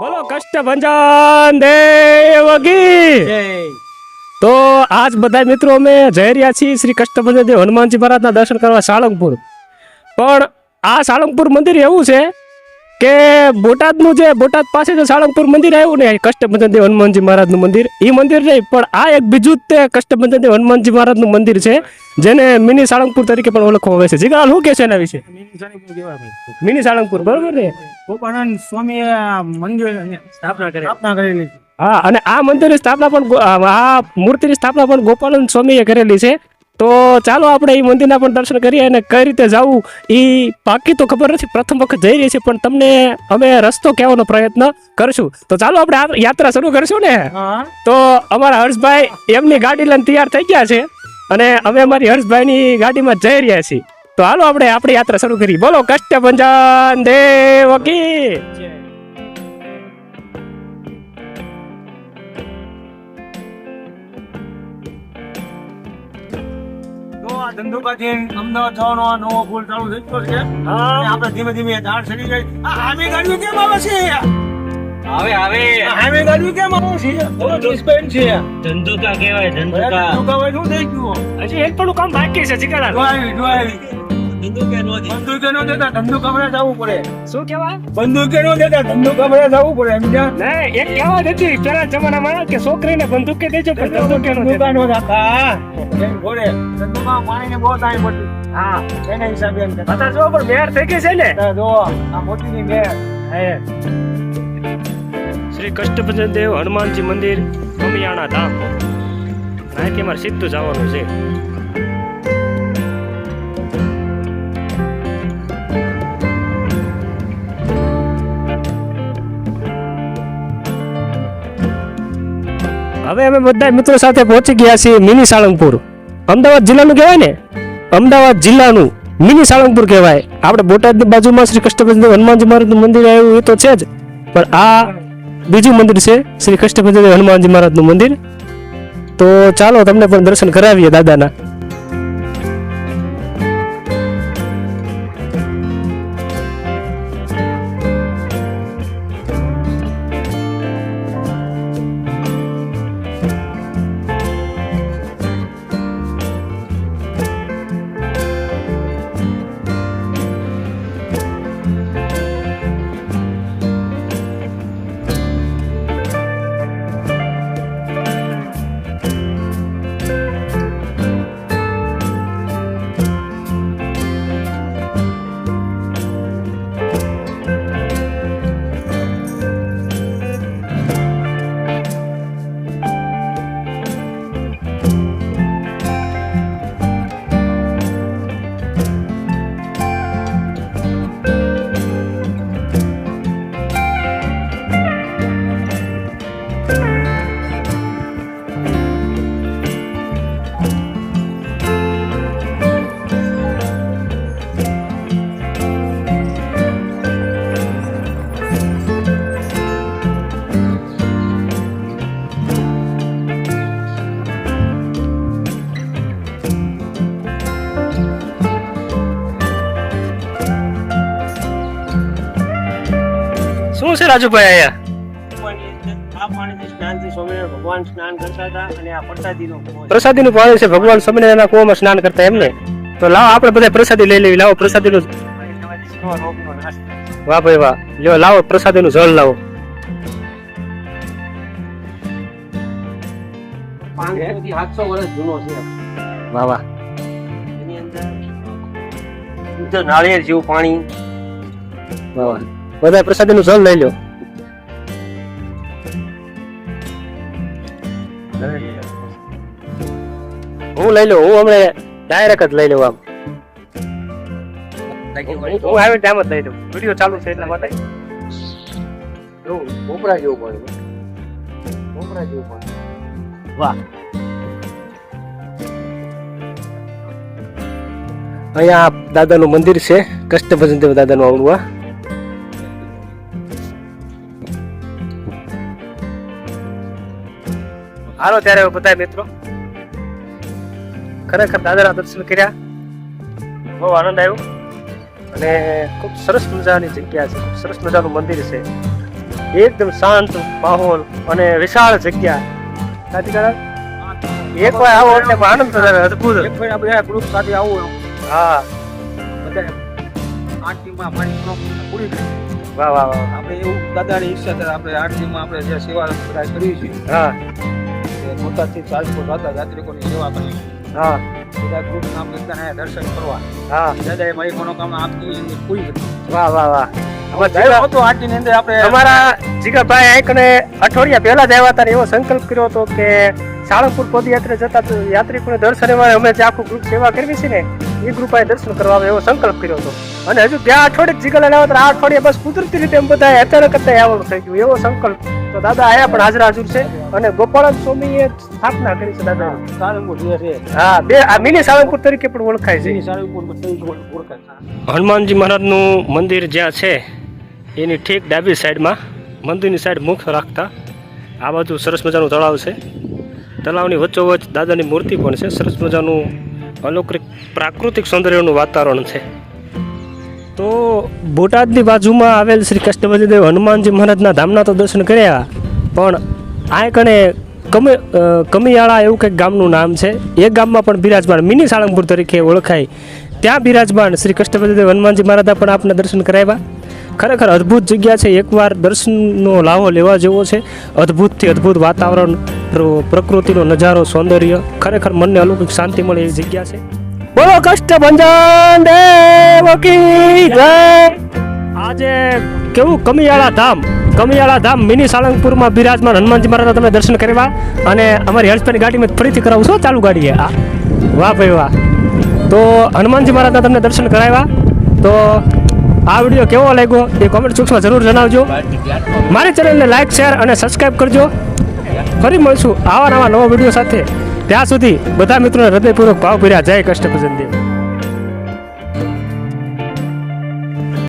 બોલો કષ્ટભંજન દેવગી તો આજ બધા મિત્રો અમે જઈ રહ્યા છીએ શ્રી કષ્ટભંજન દેવ હનુમાનજી મહારાજના દર્શન કરવા સાળંગપુર. પણ આ સાળંગપુર મંદિર એવું છે કે બોટાદનું જે બોટાદ પાસે જે સાળંગપુર મંદિર આવ્યું ને કષ્ટભંજન દેવ હનુમાનજી મહારાજનું મંદિર એ મંદિર નહીં પણ આ એક બીજું જ તે કષ્ટભંજન દેવ હનુમાનજી મહારાજનું મંદિર છે જેને મિની સાળંગપુર તરીકે પણ ઓળખવામાં આવે છે. જીગા શું કે છે એના વિશે? મિની સાળંગપુર બરોબર ને? ગોપાનંદ સ્વામી મંદિર સ્થાપના કરી. સ્થાપના કરેલી. હા અને આ મંદિરની સ્થાપના પણ આ મૂર્તિની સ્થાપના પણ ગોપાલંદ સ્વામીએ કરેલી છે. તો ચાલો આપણે એ મંદિરના પણ દર્શન કરીએ અને કઈ રીતે જવું એ બાકી તો ખબર નથી. પ્રથમ વખત જઈ રહી છે પણ તમને અમે રસ્તો કહેવાનો પ્રયત્ન કરશું. તો ચાલો આપણે યાત્રા શરૂ કરશું ને. તો અમારા હર્ષભાઈ એમની ગાડી લઈને તૈયાર થઈ ગયા છે અને અમે અમારી હર્ષભાઈની ગાડીમાં જઈ રહ્યા છીએ. તો હાલો આપણે આપણી યાત્રા શરૂ કરી બોલો કષ્ટભંજન દેવકી તો આ ધંધુકાથી અમદાવાદ જવાનો આ નવો ફૂલ ચાલુ થઈ ગયો છે. આપણે ધીમે ધીમે ધાર ચડી ગઈ આ ગાડી કેમ આવે છે? આવે આવે. આ હામી ગાડીઓ કેમ આવે છે? બોલો સસ્પેન્ડ છે. ધંધુકા કહેવાય ધંધુકા. ધંધુકા શું થઈ ગયું? હજી એક પણ કામ બાકી છે જીગાડા ડોહાવી ડોહાવી નો બંદૂકે નો દેતા જવું પડે. શું કહેવાય? બંદૂકે નો દેતા જવું પડે એક હતી પેલા જમાનામાં કે છોકરીને બંદૂકે દેજો પણ બંદૂકે નો ધંધુકા નો રાખા એમ ઘોડે ધંધુકા પાણીને બહુ ટાઈમ પડતું. હા. એના હિસાબે એમ કહેતા. જો પણ મેર થઈ ગઈ છે ને. જો આ મોતીની મેર. શ્રી કષ્ટભંજન દેવ હનુમાનજી મંદિર અમિયાણા ધામ. સીધું જવાનું છે. હવે અમે બધા મિત્રો સાથે પહોંચી ગયા છીએ મિની સાળંગપુર. અમદાવાદ જિલ્લાનું કહેવાય ને? અમદાવાદ જિલ્લાનું મિની સાળંગપુર કહેવાય. આપણે બોટાદની બાજુમાં શ્રી કષ્ટભંજન દેવ હનુમાનજી મહારાજનું મંદિર આવ્યું, એ તો છે જ. પણ આ બીજું મંદિર છે શ્રી કષ્ટભંજન હનુમાનજી મહારાજનું મંદિર. તો ચાલો તમને પણ દર્શન કરાવીએ દાદાના. શું છે રાજુભાઈ અહીંયા? પ્રસાદી સ્વામિનારાયણ. પ્રસાદીનું પાણી છે ભગવાન સ્વામિનારાયણના કુવામાં સ્નાન કરતા એમને તો લાવો આપણે બધા પ્રસાદી લઈ લેવી લાવો નાશ થાય. વાહ ભાઈ વાહ. લ્યો લાવો પ્રસાદીનું જળ લાવો. પાંચસોથી સાતસો વર્ષ જૂનો છે વાહ વાહ. એની અંદર નાળિયેર જેવું પાણી. વાહ વાહ. બધા પ્રસાદીનું જળ લઈ લો હું લઈ લઉં હું હમણે ડાયરેક્ટ જ લઈ લઉં આમ હું આવી ટાઈમ જ લઈ લઉં વીડિયો ચાલુ છે એટલા માટે એવું જેવું પણ કોપરા જેવું પણ વાહ અહીંયા દાદાનું મંદિર છે કષ્ટભજન દેવ દાદાનું આવડું આ હાલો ત્યારે બધા મિત્રો. ખરેખર દાદાના દર્શન કર્યા. બહુ આનંદ આવ્યો. અને ખૂબ સરસ મજાની જગ્યા છે. ખૂબ સરસ મજાનું મંદિર છે. એકદમ શાંત માહોલ અને વિશાળ જગ્યા. સાચી કારણ એક વાર આવો એટલે આનંદ થતો અદભુત. એક ભાઈ આપણે ગ્રુપ સાથે આવો. હા. બધા આઠ ટીમમાં અમારી પૂરી થઈ વાહ વાહ વાહ. આપણે એવું દાદાની ઈચ્છા આપણે ટીમમાં આપણે જે સેવા બધા કરી છે હા. મોટાથી ચાલીસ દાદા યાત્રિકોની સેવા કરી હા. બધા ગ્રુપના આપણે ને દર્શન કરવા. હા. દાદાએ મારી મનોકામના આપતી એની પૂરી કરી વાહ વાહ વાહ. અમારા હતો જીગાભાઈ આંક ને અઠવાડિયા પહેલા જ આવ્યા હતા એવો સંકલ્પ કર્યો હતો કે સાળંગપુર પદયાત્રા જતા યાત્રિકોને દર્શન અમે જે આખું ગ્રુપ સેવા કરવી છે ને એ ગ્રુપ દર્શન કરવા એવો સંકલ્પ કર્યો હતો. અને હજુ બે અઠવાડિયે જીગલ આવ્યા હતા આ અઠવાડિયે બસ કુદરતી રીતે એમ બધા અચાનક આવવાનું થઈ ગયું એવો સંકલ્પ. તો દાદા આયા પણ હાજર હાજર છે અને ગોપાળન સ્વામીએ સ્થાપના કરી છે દાદા. સારંગપુર છે. હા બે આ મિની સાળંગપુર તરીકે પણ ઓળખાય છે. એની સારંગપુર તરીકે ઓળખાય છે. હનુમાનજી મહારાજનું મંદિર જ્યાં છે એની ઠીક ડાબી સાઈડમાં મંદિરની સાઈડ મુખ રાખતા આ બાજુ સરસ મજાનું તળાવ છે. તળાવની વચ્ચોવચ્ચ દાદાની મૂર્તિ પણ છે. સરસ મજાનું અલૌકિક પ્રાકૃતિક સૌંદર્યનું વાતાવરણ છે. તો બોટાદની બાજુમાં આવેલ શ્રી કષ્ટભજદેવ હનુમાનજી મહારાજના ધામના તો દર્શન કર્યા, પણ આ કણે કમી કમિયાળા એવું કંઈક ગામનું નામ છે. એ ગામમાં પણ બિરાજમાન, મિની સાળંગપુર તરીકે ઓળખાય. ત્યાં બિરાજમાન શ્રી કષ્ટભજદેવ હનુમાનજી મહારાજના પણ આપને દર્શન કરાવ્યા. ખરેખર અદ્ભુત જગ્યા છે. એકવાર દર્શનનો લાવો લેવા જેવો છે. અદ્ભુતથી અદ્ભુત વાતાવરણ પ્રકૃતિનો નજારો, સૌંદર્ય, ખરેખર મનને અલૌકિક શાંતિ મળે એવી જગ્યા છે. બોલો કષ્ટભંજન દેવ કી જય. આજે કેવું? કમિયાળા ધામ. કમિયાળા ધામ મિની સાળંગપુરમાં બિરાજમાન હનુમાનજી મહારાજના તમે દર્શન કરવા અને અમારી હેલ્સપેની ગાડીમાં ફરીથી કરાવું છું ચાલુ ગાડીએ. આ. વાહ ભાઈ વાહ. તો હનુમાનજી મહારાજના તમને દર્શન કરાવ્યા. તો આ વીડિયો કેવો લાગ્યો એ કોમેન્ટ બોક્સમાં જરૂર જણાવજો. મારી ચેનલને લાઇક શેર અને સબસ્ક્રાઈબ કરજો. ફરી મળશું આવા નવા નવા વીડિયો સાથે. ત્યાં સુધી બધા મિત્રોને હૃદયપૂર્વક ભાવ ભર્યા. જય કષ્ટભજન દેવ.